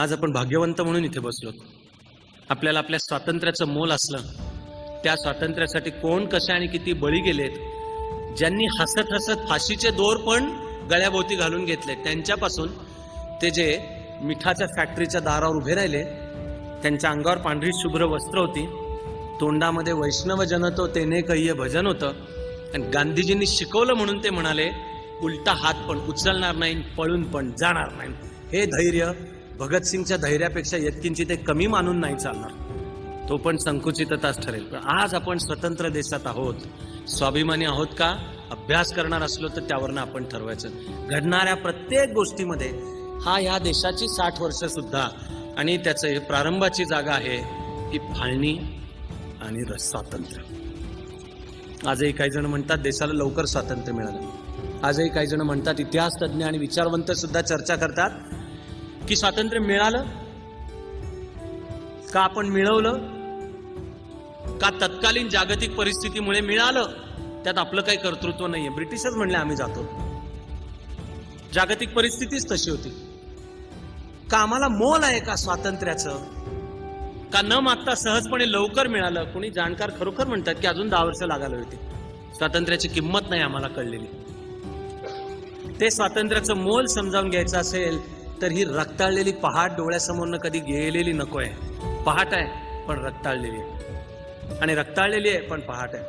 आज आपण भाग्यवंत म्हणून इथे बसलो. आपल्याला आपल्या स्वातंत्र्याचं मोल असलं. त्या स्वातंत्र्यासाठी कोण कसे आणि किती बळी गेलेत? ज्यांनी हसत हसत फाशीचे दोर पण गळ्याभोवती घालून घेतले त्यांच्यापासून ते जे मिठाच्या फॅक्टरीच्या दारावर उभे राहिले त्यांच्या अंगावर पांढरी शुभ्र वस्त्र होती. तोंडामध्ये वैष्णव जनतो तेने कहिये भजन होतं. आणि गांधीजींनी शिकवलं म्हणून ते म्हणाले उलटा हात पण उचलणार नाही पळून पण जाणार नाही. हे धैर्य भगतसिंगच्या धैर्यापेक्षा यत्किंची ते कमी मानून नाही चालणार. तो पण संकुचितताच ठरेल. पण आज आपण स्वतंत्र देशात आहोत स्वाभिमानी आहोत का? अभ्यास करणार असलो तर त्यावरनं आपण ठरवायचं. घडणाऱ्या प्रत्येक गोष्टीमध्ये हा ह्या देशाची साठ वर्ष सुद्धा आणि त्याचं हे प्रारंभाची जागा आहे ही फाळणी आणि रस स्वातंत्र्य. आजही काही जण म्हणतात देशाला लवकर स्वातंत्र्य मिळालं. आजही काही जण म्हणतात इतिहास तज्ज्ञ आणि विचारवंत सुद्धा चर्चा करतात. की स्वातंत्र्य मिळालं? का आपण मिळवलं? का तत्कालीन जागतिक परिस्थितीमुळे मिळालं? त्यात आपलं काही कर्तृत्व नाहीये. ब्रिटिशच म्हणले आम्ही जातो. जागतिक परिस्थितीच तशी होती. का आम्हाला मोल आहे का स्वातंत्र्याचं? का न मागता सहजपणे लवकर मिळालं? कोणी जाणकार खरोखर म्हणतात की अजून दहा वर्ष लागायला होती. स्वातंत्र्याची किंमत नाही आम्हाला कळलेली. ते स्वातंत्र्याचं मोल समजावून घ्यायचं असेल तर ही रक्ताळलेली पहाट डोळ्यासमोरनं कधी गेलेली नको आहे पहाट आहे पण रक्ताळलेली आहे. आणि रक्ताळलेली आहे पण पहाट आहे.